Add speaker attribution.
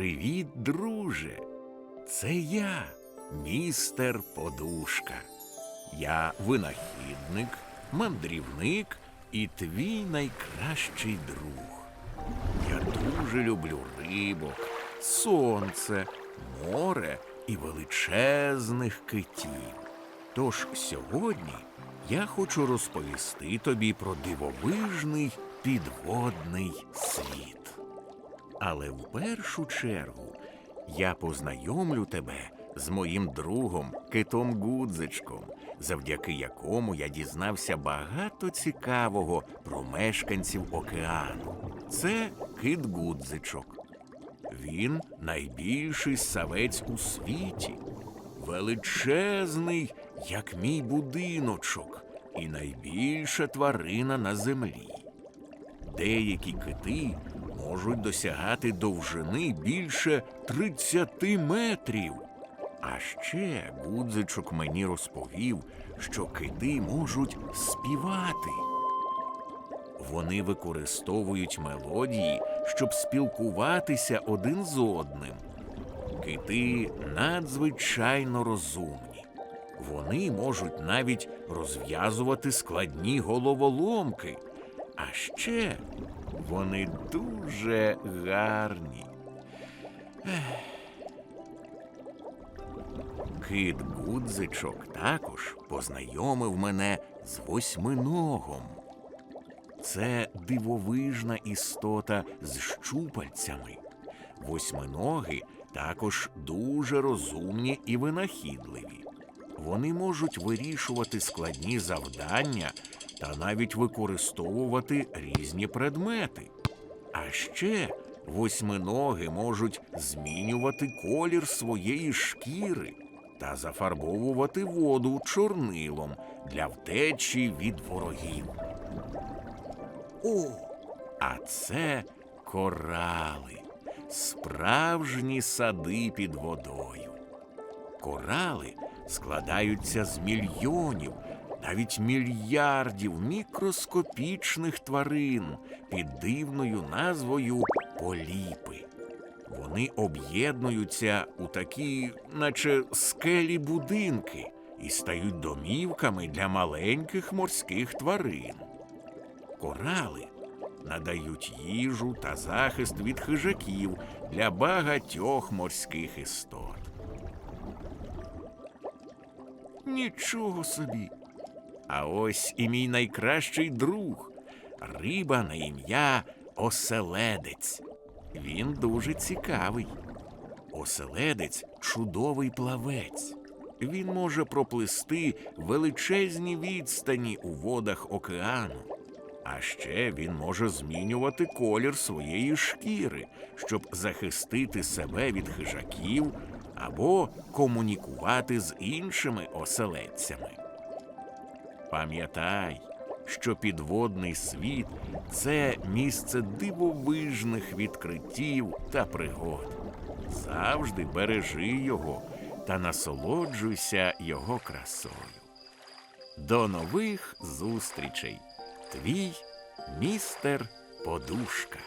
Speaker 1: Привіт, друже! Це я, містер Подушка. Я винахідник, мандрівник і твій найкращий друг. Я дуже люблю рибок, сонце, море і величезних китів. Тож сьогодні я хочу розповісти тобі про дивовижний підводний світ. Але в першу чергу я познайомлю тебе з моїм другом Китом Гудзичком, завдяки якому я дізнався багато цікавого про мешканців океану. Це кит Гудзичок. Він найбільший савець у світі, величезний, як мій будиночок, і найбільша тварина на землі. Деякі кити можуть досягати довжини більше 30 метрів. А ще Гудзичок мені розповів, що кити можуть співати. Вони використовують мелодії, щоб спілкуватися один з одним. Кити надзвичайно розумні. Вони можуть навіть розв'язувати складні головоломки. А ще вони дуже гарні. Кит Гудзичок також познайомив мене з восьминогом. Це дивовижна істота з щупальцями. Восьминоги також дуже розумні і винахідливі. Вони можуть вирішувати складні завдання та навіть використовувати різні предмети. А ще восьминоги можуть змінювати колір своєї шкіри та зафарбовувати воду чорнилом для втечі від ворогів. О, а це корали, справжні сади під водою. Корали складаються з мільйонів, навіть мільярдів мікроскопічних тварин під дивною назвою поліпи. Вони об'єднуються у такі, наче скелі будинки, і стають домівками для маленьких морських тварин. Корали надають їжу та захист від хижаків для багатьох морських істот. Нічого собі. А ось і мій найкращий друг риба на ім'я Оселедець. Він дуже цікавий. Оселедець чудовий плавець. Він може проплисти величезні відстані у водах океану. А ще він може змінювати колір своєї шкіри, щоб захистити себе від хижаків або комунікувати з іншими оселедцями. Пам'ятай, що підводний світ це місце дивовижних відкриттів та пригод. Завжди бережи його та насолоджуйся його красою. До нових зустрічей! Твій містер Подушка.